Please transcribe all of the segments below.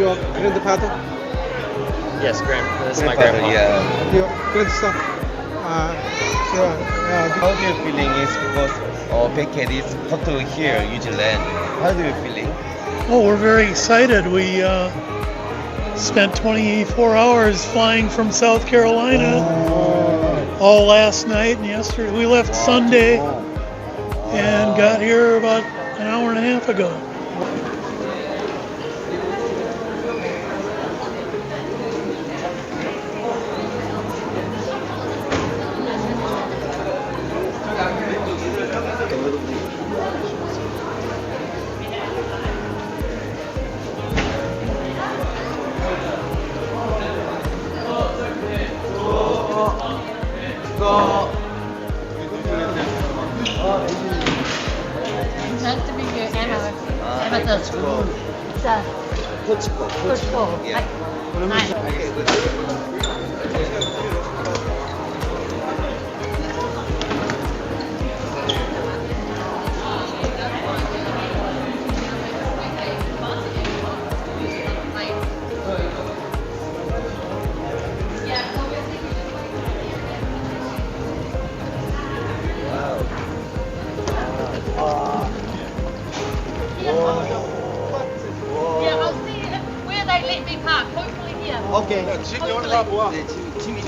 Your grandfather? Yes, grand. This is my Grandfather, grandpa. yeah. Your grandson? Uh, so, uh, How do you feeling is because uh, Beckett is cut to here, New Zealand. How do you feeling? Oh, we're very excited. We uh, spent 24 hours flying from South Carolina all last night and yesterday. We left Sunday and got here about an hour and a half ago. nice to meet you, Emma. Uh, Emma the school. It's a football. Football. Yeah. Nice. Okay, here. okay. Hopefully. 네, 지금 지금 이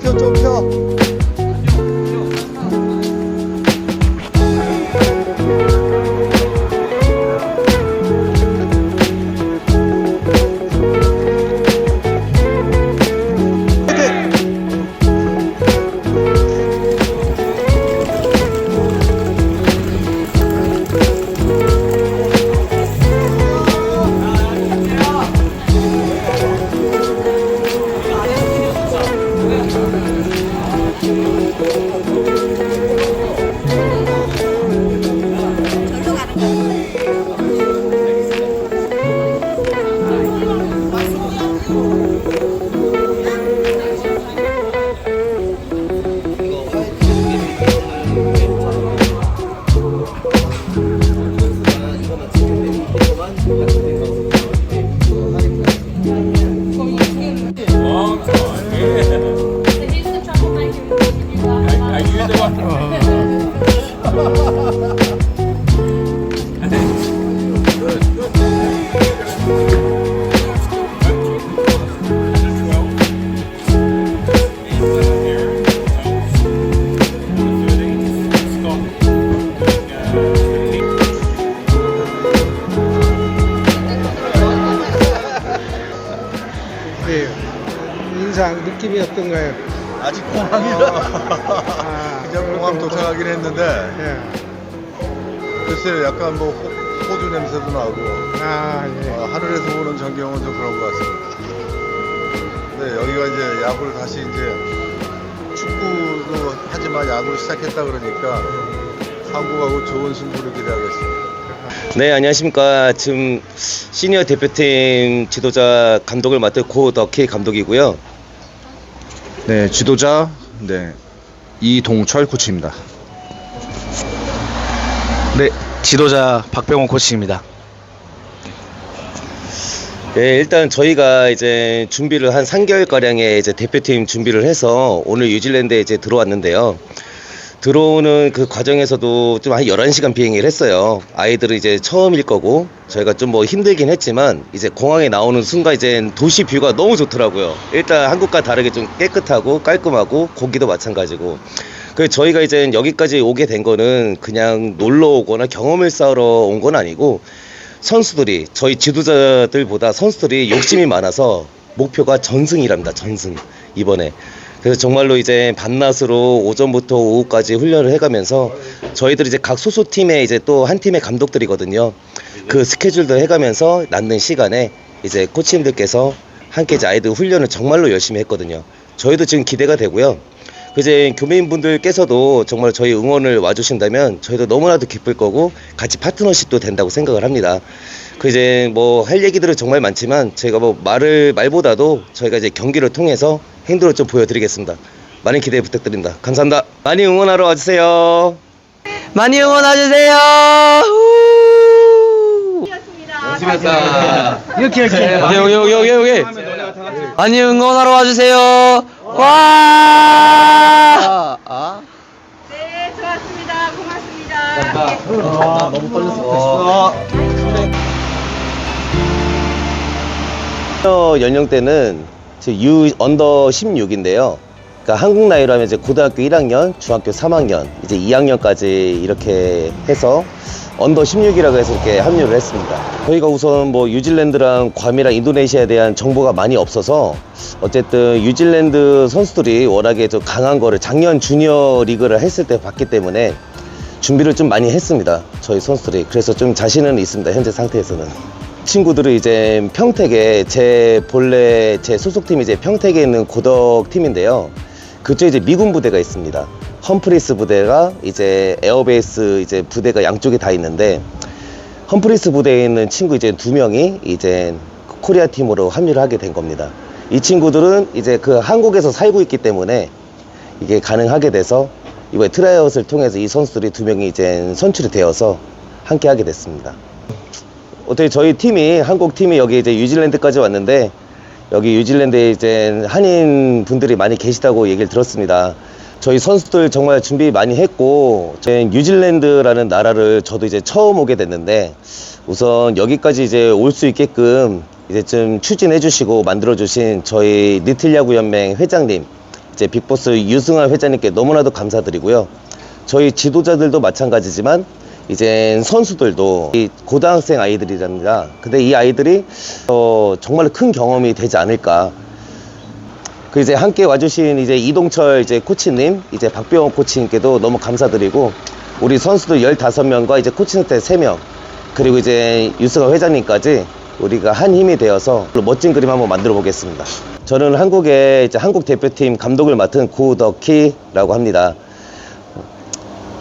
票，票，票。 인상 느낌이 어떤가요? 아직 공항이라 아, 그냥 공항 도착하긴 했는데 예. 글쎄 약간 뭐 호, 호주 냄새도 나고 아, 예. 아, 하늘에서 보는 전경은 좀 그런 것 같습니다. 네 여기가 이제 야구를 다시 이제 축구도 하지만 야구를 시작했다 그러니까 한국하고 좋은 승부를 기대하겠습니다. 네, 안녕하십니까. 지금 시니어 대표팀 지도자 감독을 맡은 고덕희 감독이고요. 네, 지도자 네 이동철 코치입니다. 네, 지도자 박병호 코치입니다. 네, 일단 저희가 이제 준비를 한 3개월 가량의 이제 대표팀 준비를 해서 오늘 뉴질랜드에 이제 들어왔는데요. 들어오는 그 과정에서도 좀 한 11시간 비행을 했어요. 아이들은 이제 처음일 거고 저희가 좀 뭐 힘들긴 했지만 이제 공항에 나오는 순간 이제 도시 뷰가 너무 좋더라고요. 일단 한국과 다르게 좀 깨끗하고 깔끔하고 공기도 마찬가지고 그 저희가 이제 여기까지 오게 된 거는 그냥 놀러 오거나 경험을 쌓으러 온 건 아니고 선수들이 저희 지도자들보다 선수들이 욕심이 많아서 목표가 전승이랍니다. 전승 이번에. 그래서 정말로 이제 밤낮으로 오전부터 오후까지 훈련을 해가면서 저희들이 이제 각 소속팀의 이제 또 한 팀의 감독들이거든요. 그 스케줄도 해가면서 남는 시간에 이제 코치님들께서 함께 이제 아이들 훈련을 정말로 열심히 했거든요. 저희도 지금 기대가 되고요. 그 이제 교민분들께서도 정말 저희 응원을 와주신다면 저희도 너무나도 기쁠 거고 같이 파트너십도 된다고 생각을 합니다. 그 이제 뭐 할 얘기들은 정말 많지만 저희가 뭐 말을 말보다도 저희가 이제 경기를 통해서 행동을 좀 보여드리겠습니다. 많은 기대 부탁드립니다. 감사합니다. 많이 응원하러 와주세요. 많이 응원해주세요. 이렇게 이렇게. 여기 여기 여기 여기 여기. 많이 응원하러 와주세요. 와. 네, 좋았습니다. 고맙습니다. 너무 빨랐어. 연령대는 U 언더 16인데요. 그러니까 한국 나이로 하면 이제 고등학교 1학년, 중학교 3학년, 이제 2학년까지 이렇게 해서 언더 16이라고 해서 이렇게 합류를 했습니다. 저희가 우선 뭐 뉴질랜드랑 괌이랑 인도네시아에 대한 정보가 많이 없어서 어쨌든 뉴질랜드 선수들이 워낙에 좀 강한 거를 작년 주니어 리그를 했을 때 봤기 때문에 준비를 좀 많이 했습니다. 저희 선수들이. 그래서 좀 자신은 있습니다. 현재 상태에서는. 친구들은 이제 평택에 제 본래 제 소속팀이 이제 평택에 있는 고덕 팀인데요. 그쪽에 이제 미군 부대가 있습니다. 험프리스 부대가 이제 에어베이스 이제 부대가 양쪽에 다 있는데 험프리스 부대에 있는 친구 이제 두 명이 이제 코리아 팀으로 합류를 하게 된 겁니다. 이 친구들은 이제 그 한국에서 살고 있기 때문에 이게 가능하게 돼서 이번에 트라이아웃을 통해서 이 선수들이 두 명이 이제 선출이 되어서 함께 하게 됐습니다. 어떻게 저희 팀이 한국 팀이 여기 이제 뉴질랜드까지 왔는데 여기 뉴질랜드에 이제 한인 분들이 많이 계시다고 얘기를 들었습니다. 저희 선수들 정말 준비 많이 했고 저희 뉴질랜드라는 나라를 저도 이제 처음 오게 됐는데 우선 여기까지 이제 올 수 있게끔 이제 좀 추진해 주시고 만들어 주신 저희 리틀 야구 연맹 회장님 이제 빅보스 유승환 회장님께 너무나도 감사드리고요. 저희 지도자들도 마찬가지지만 이제 선수들도 이 고등학생 아이들이랍니다. 근데 이 아이들이 어, 정말 큰 경험이 되지 않을까. 그 이제 함께 와주신 이제 이동철 이제 코치님, 이제 박병호 코치님께도 너무 감사드리고 우리 선수들 15명과 이제 코치 스태 3명 그리고 이제 유승환 회장님까지 우리가 한 힘이 되어서 멋진 그림 한번 만들어 보겠습니다. 저는 한국의 이제 한국 대표팀 감독을 맡은 고덕희라고 합니다.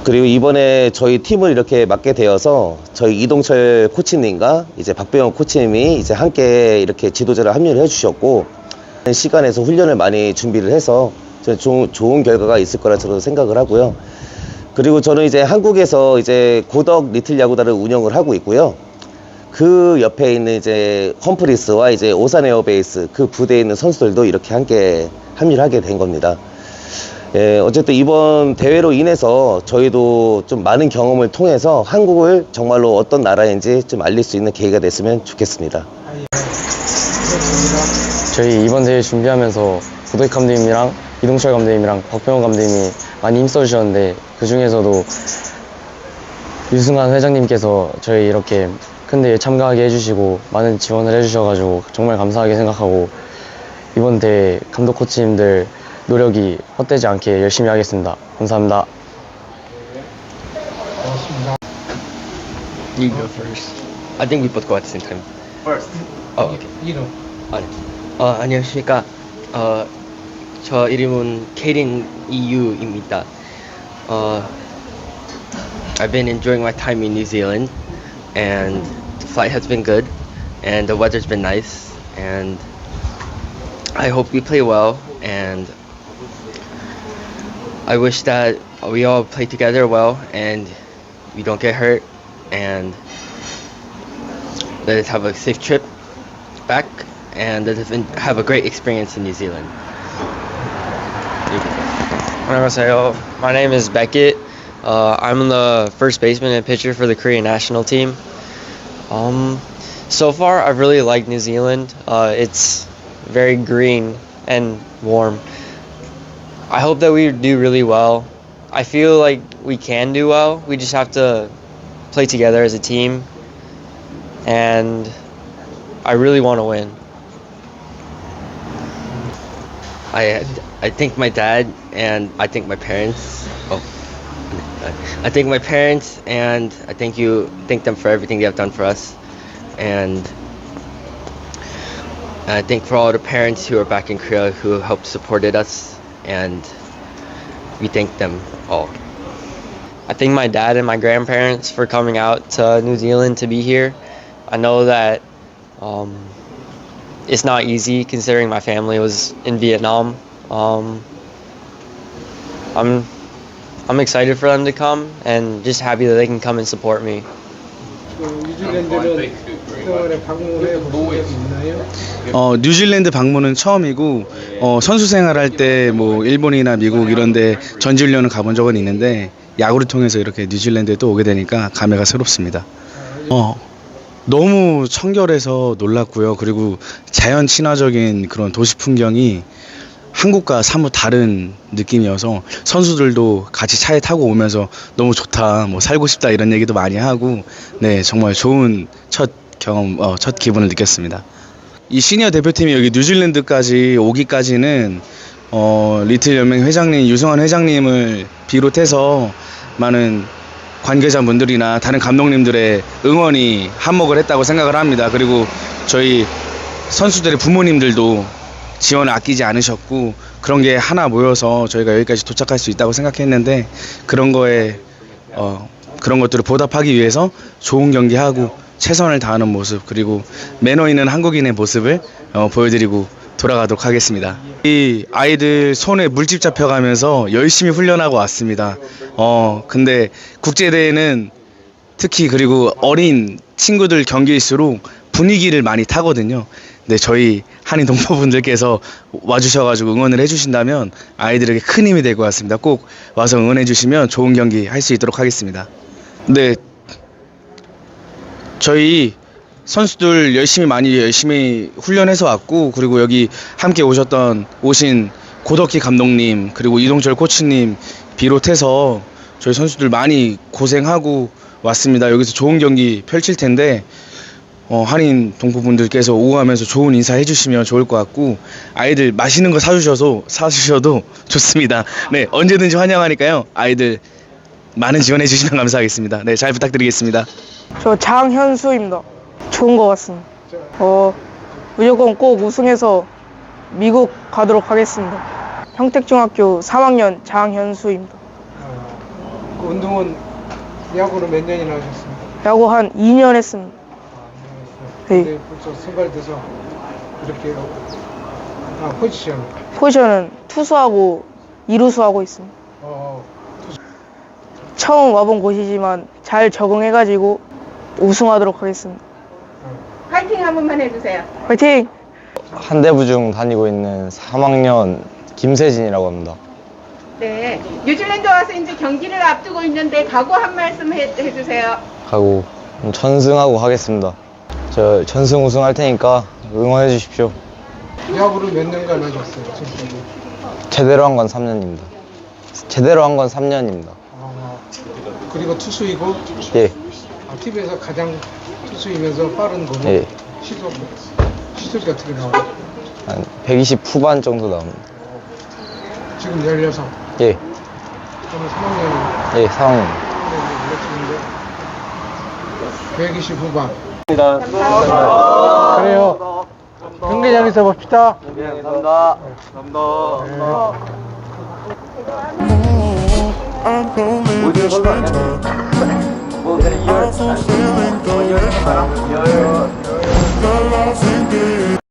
그리고 이번에 저희 팀을 이렇게 맡게 되어서 저희 이동철 코치님과 이제 박병호 코치님이 이제 함께 이렇게 지도자를 합류를 해주셨고 시간에서 훈련을 많이 준비를 해서 좋은, 좋은 결과가 있을 거라 저도 생각을 하고요. 그리고 저는 이제 한국에서 이제 고덕 리틀 야구단을 운영을 하고 있고요. 그 옆에 있는 이제 험프리스와 이제 오산 에어베이스 그 부대에 있는 선수들도 이렇게 함께 합류를 하게 된 겁니다. 예, 어쨌든 이번 대회로 인해서 저희도 좀 많은 경험을 통해서 한국을 정말로 어떤 나라인지 좀 알릴 수 있는 계기가 됐으면 좋겠습니다. 저희 이번 대회 준비하면서 고도익 감독님이랑 이동철 감독님이랑 박병호 감독님이 많이 힘써주셨는데 그 중에서도 유승환 회장님께서 저희 이렇게 큰 대회에 참가하게 해주시고 많은 지원을 해주셔가지고 정말 감사하게 생각하고 이번 대회 감독 코치님들 노력이 헛되지 않게 열심히 하겠습니다. 감사합니다. You go first. I think we both go at the same time. First. Oh, okay. You know. 아, 네. 어, 안녕하십니까. 어, 저 이름은 케린 이유입니다. 어, I've been enjoying my time in New Zealand, and the flight has been good, and the weather's been nice, and I hope we play well, and I wish that we all play together well, and we don't get hurt, and let us have a safe trip back and let us en- have a great experience in New Zealand. 안녕하세요. My name is Beckett. Uh, I'm the first baseman and pitcher for the Korean national team. Um, so far, I've really liked New Zealand. Uh, it's very green and warm. I hope that we do really well. I feel like we can do well. We just have to play together as a team, and I really want to win. I I thank my dad and I think my parents. Oh, I thank my parents and I thank you thank them for everything they have done for us, and I thank for all the parents who are back in Korea who helped supported us, and we thank them all. I thank my dad and my grandparents for coming out to New Zealand to be here. I know that um, it's not easy considering my family was in Vietnam. Um, I'm I'm excited for them to come and just happy that they can come and support me. 그 뉴질랜드는 그동안에 방문해 보신 적이 있나요? 어, 뉴질랜드 방문은 처음이고 어, 선수 생활할 때 뭐 일본이나 미국 이런데 전지훈련을 가본 적은 있는데 야구를 통해서 이렇게 뉴질랜드에 또 오게 되니까 감회가 새롭습니다. 어, 너무 청결해서 놀랐고요. 그리고 자연 친화적인 그런 도시 풍경이 한국과 사뭇 다른 느낌이어서 선수들도 같이 차에 타고 오면서 너무 좋다, 뭐 살고 싶다 이런 얘기도 많이 하고, 네 정말 좋은 첫 경험, 어, 첫 기분을 느꼈습니다. 이 시니어 대표팀이 여기 뉴질랜드까지 오기까지는 어, 리틀 연맹 회장님 유승환 회장님을 비롯해서 많은 관계자분들이나 다른 감독님들의 응원이 한몫을 했다고 생각을 합니다. 그리고 저희 선수들의 부모님들도 지원을 아끼지 않으셨고 그런 게 하나 모여서 저희가 여기까지 도착할 수 있다고 생각했는데 그런 거에 어, 그런 것들을 보답하기 위해서 좋은 경기하고 최선을 다하는 모습 그리고 매너 있는 한국인의 모습을 어, 보여드리고 돌아가도록 하겠습니다. 이 아이들 손에 물집 잡혀가면서 열심히 훈련하고 왔습니다. 어 근데 국제대회는 특히 그리고 어린 친구들 경기일수록 분위기를 많이 타거든요. 네, 저희 한인 동포분들께서 와주셔가지고 응원을 해주신다면 아이들에게 큰 힘이 될 것 같습니다. 꼭 와서 응원해주시면 좋은 경기 할 수 있도록 하겠습니다. 네, 저희 선수들 열심히 많이 열심히 훈련해서 왔고 그리고 여기 함께 오셨던 오신 고덕희 감독님 그리고 이동철 코치님 비롯해서 저희 선수들 많이 고생하고 왔습니다. 여기서 좋은 경기 펼칠 텐데 어, 한인 동포분들께서 오후하면서 좋은 인사 해주시면 좋을 것 같고 아이들 맛있는 거 사주셔서 사주셔도 좋습니다. 네 언제든지 환영하니까요. 아이들 많은 지원해 주시면 감사하겠습니다. 네잘 부탁드리겠습니다. 저 장현수입니다. 좋은 것 같습니다. 어, 무조건 꼭 우승해서 미국 가도록 하겠습니다. 평택중학교 3학년 장현수입니다. 그 운동은 야구로 몇 년이나 하셨습니까? 야구 한 2년 했습니다. 네. 벌써 선발돼서 이렇게 아 포지션 포지션은 투수하고 이루수 하고 있습니다. 어, 처음 와본 곳이지만 잘 적응해가지고 우승하도록 하겠습니다. 파이팅 한 번만 해주세요. 화이팅! 한대부중 다니고 있는 3학년 김세진이라고 합니다. 네. 뉴질랜드 와서 이제 경기를 앞두고 있는데 각오 한 말씀 해, 해주세요. 하고 전승하고 하겠습니다. 저 전승 우승할 테니까 응원해 주십시오. 야구를 몇 년간 하셨어요? 지금까지? 제대로 한 건 3년입니다. 제대로 한 건 3년입니다. 아, 그리고 투수이고 예, 아, TV에서 가장 투수이면서 빠른 거고 예. 시속 시속이 어떻게 나와요? 한 120 후반 정도 나옵니다. 지금 16. 예, 저는 3학년이 예, 3학년. 120 후반. 그래요. 경기장에서 봅시다. I'm fulfilling the